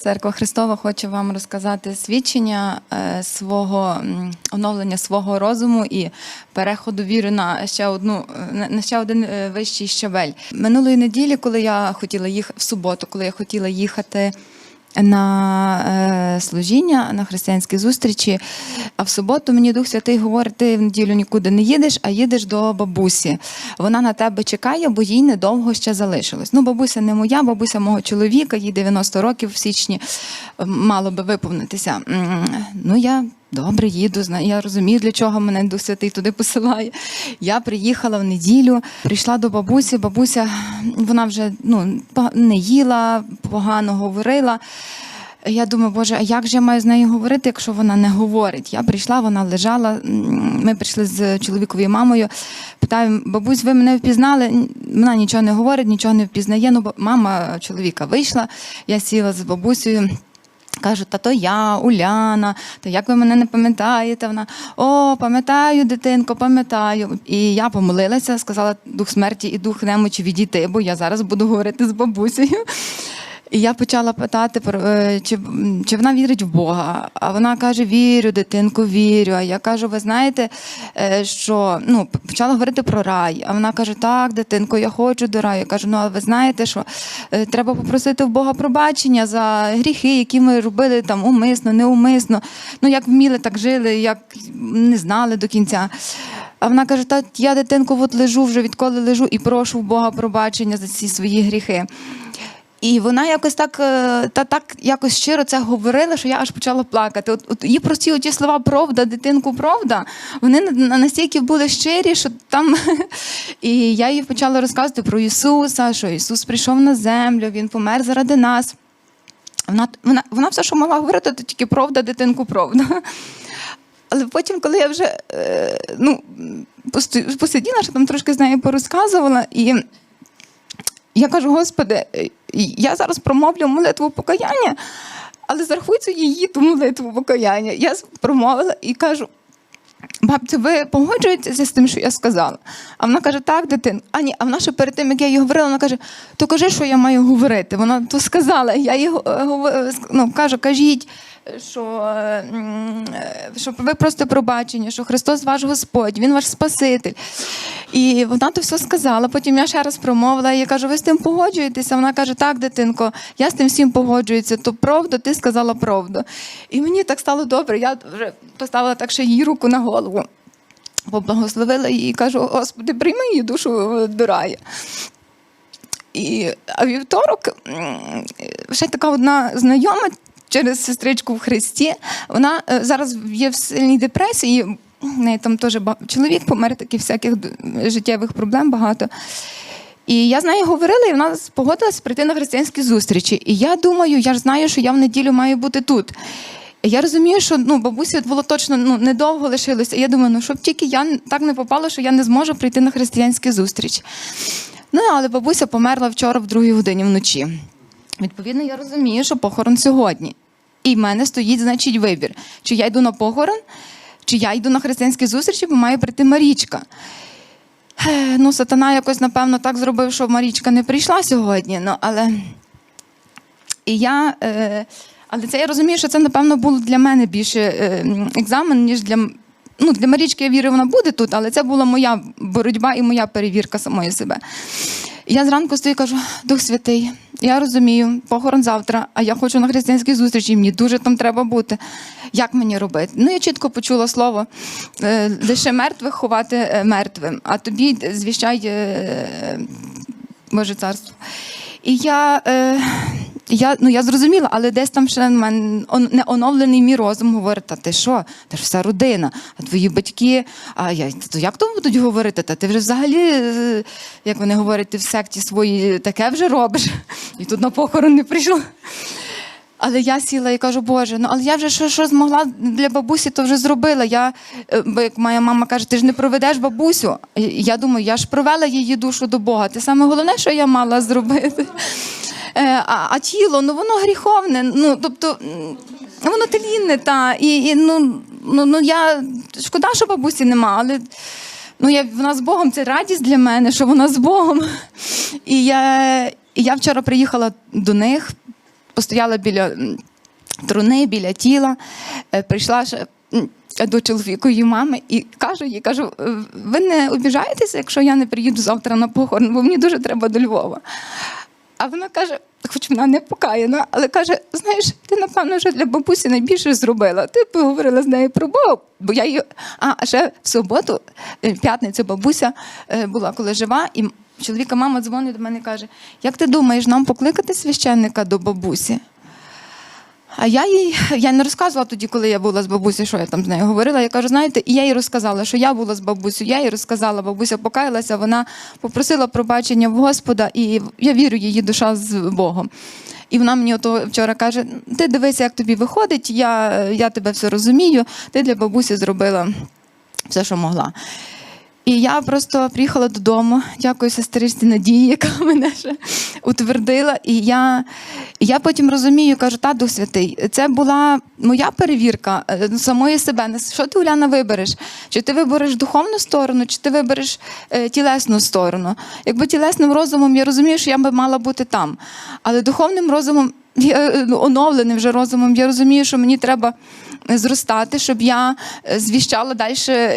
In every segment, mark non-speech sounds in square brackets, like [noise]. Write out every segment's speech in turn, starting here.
Церква Христова хоче вам розказати свідчення е, свого оновлення свого розуму і переходу віри на ще одну е, на- ще один е, вищий щабель. Минулої неділі, коли я хотіла їхати в суботу, коли я хотіла їхати. На е, служіння, на християнські зустрічі. А в суботу мені Дух Святий говорить: ти в неділю нікуди не їдеш, а їдеш до бабусі. Вона на тебе чекає, бо їй недовго ще залишилось. Ну, бабуся не моя, бабуся мого чоловіка, їй 90 років в січні мало би виповнитися. Ну, я добре їду, я розумію, для чого мене Дух Святий туди посилає. Я приїхала в неділю, прийшла до бабусі. Бабуся, вона вже ну, не їла, погано говорила. Я думаю, боже, а як же я маю з нею говорити, якщо вона не говорить? Я прийшла, вона лежала. Ми прийшли з чоловіковою мамою. Питаю, бабусь, ви мене впізнали? Вона нічого не говорить, нічого не впізнає. Ну, мама чоловіка вийшла, я сіла з бабусею. Кажу, та то я, Уляна, та як ви мене не пам'ятаєте? Вона о, пам'ятаю, дитинко, пам'ятаю. І я помолилася, сказала дух смерті і дух немочі відійти, бо я зараз буду говорити з бабусею. І я почала питати, е, чи, чи вона вірить в Бога. А вона каже: Вірю, дитинко, вірю. А я кажу, ви знаєте, е, що ну, почала говорити про рай. А вона каже: Так, дитинко, я хочу до раю. Я кажу, ну а ви знаєте, що е, треба попросити в Бога пробачення за гріхи, які ми робили там умисно, неумисно. Ну, як вміли, так жили, як не знали до кінця. А вона каже: Та я дитинко, от лежу вже відколи лежу і прошу в Бога пробачення за ці свої гріхи. І вона якось так, е, та так якось щиро це говорила, що я аж почала плакати. От, от її прості оті слова правда, дитинку, правда, вони на- на- настільки були щирі, що там. [laughs] І я їй почала розказувати про Ісуса, що Ісус прийшов на землю, Він помер заради нас. Вона, вона, вона все, що могла говорити, то тільки правда, дитинку, правда. [laughs] Але потім, коли я вже е, ну, посиділа, що там трошки з нею порозказувала, і я кажу, Господи, е, я зараз промовлю молитву покаяння, але зарахуйте її ту молитву покаяння. Я промовила і кажу. Бабцю, ви погоджуєтеся з тим, що я сказала? А вона каже, так, дитин. А ні, а вона ще перед тим, як я їй говорила, вона каже, то кажи, що я маю говорити. Вона то сказала. Я їй ну, кажу, кажіть, що, е, що ви просто пробачені, що Христос ваш Господь, Він ваш Спаситель. І вона то все сказала. Потім я ще раз промовила, і я кажу, ви з тим погоджуєтеся? Вона каже, так, дитинко, я з тим всім погоджуюся. То правда, ти сказала правду. І мені так стало добре. Я вже поставила так ще їй руку на голову. Поблагословила її і кажу: Господи, прийми її душу до раю. І, а вівторок ще така одна знайома через сестричку в Христі. Вона е, зараз є в сильній депресії. В неї там теж чоловік помер, таких всяких життєвих проблем багато. І я з нею говорила, і вона погодилася прийти на християнські зустрічі. І я думаю, я ж знаю, що я в неділю маю бути тут. І Я розумію, що ну, бабусі було точно ну, недовго лишилося. І я думаю, ну щоб тільки я так не попала, що я не зможу прийти на християнські зустрічі. Ну, але бабуся померла вчора в другій годині вночі. Відповідно, я розумію, що похорон сьогодні. І в мене стоїть, значить, вибір: чи я йду на похорон, чи я йду на християнські зустрічі, бо має прийти Марічка. Е, Ну, сатана якось, напевно, так зробив, що Марічка не прийшла сьогодні. Ну, але і я, е, але це я розумію, що це, напевно, було для мене більше е, екзамен, ніж для. Ну, для Марічки я вірю, вона буде тут, але це була моя боротьба і моя перевірка самої себе. Я зранку стою і кажу: Дух Святий, я розумію, похорон завтра, а я хочу на християнській зустрічі, мені дуже там треба бути. Як мені робити? Ну, я чітко почула слово е, лише мертвих ховати е, мертвим, а тобі звіщай е, Боже царство. І я, я, ну, я зрозуміла, але десь там ще в мене не оновлений мій розум говорить, та ти що? Ти ж вся родина, а твої батьки, а я, то як то будуть говорити? Та ти вже взагалі, е, як вони говорять, ти в секті свої таке вже робиш. І тут на похорон не прийшла. Але я сіла і кажу, Боже, ну але я вже що, що змогла для бабусі, то вже зробила. Я, е, бо як моя мама каже, ти ж не проведеш бабусю. Я думаю, я ж провела її душу до Бога. Це саме головне, що я мала зробити. Е, А, а тіло, ну воно гріховне. Ну, тобто, воно тлінне, та. І, і ну, ну, ну я шкода, що бабусі нема, але. Ну, я, вона з Богом, це радість для мене, що вона з Богом. І я, і я вчора приїхала до них, постояла біля труни, біля тіла, е, прийшла До чоловікової мами і кажу їй, кажу, «Е, ви не обіжаєтеся, якщо я не приїду завтра на похорон, бо мені дуже треба до Львова. А вона каже, хоч вона не покаяна, але каже: знаєш, ти, напевно, вже для бабусі найбільше зробила. Ти поговорила з нею про Бога, бо я її. А ще в суботу, в п'ятницю, бабуся е, була коли жива, і чоловіка мама дзвонить до мене і каже: Як ти думаєш, нам покликати священника до бабусі? А я їй я не розказувала тоді, коли я була з бабусею, що я там з нею говорила. Я кажу, знаєте, і я їй розказала, що я була з бабусею. Я їй розказала, бабуся покаялася, вона попросила пробачення в Господа, і я вірю, її душа з Богом. І вона мені ото вчора каже: ти дивися, як тобі виходить, я, я тебе все розумію, ти для бабусі зробила все, що могла. І я просто приїхала додому. Дякую сестричці Надії, яка [laughs] мене ще утвердила. І я, я потім розумію, кажу, та Дух Святий, це була моя перевірка е, самої себе. Що ти, Уляна, вибереш? Чи ти вибереш духовну сторону, чи ти вибереш е, тілесну сторону? Якби тілесним розумом я розумію, що я би мала бути там. Але духовним розумом, я, е, ну, оновленим вже розумом, я розумію, що мені треба зростати, щоб я е, звіщала далі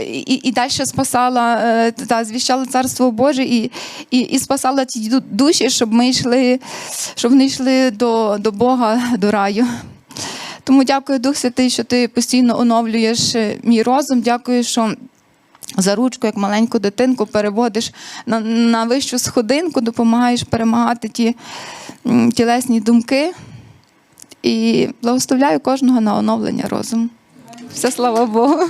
і, і далі спасала та звіщала царство Боже і, і, і спасала ті душі, щоб ми йшли, щоб вони йшли до, до Бога, до раю. Тому дякую, Дух Святий, що ти постійно оновлюєш е, мій розум. Дякую, що. За ручку, як маленьку дитинку, переводиш на, на вищу сходинку, допомагаєш перемагати ті тілесні думки. І благословляю кожного на оновлення розуму. Все слава Богу.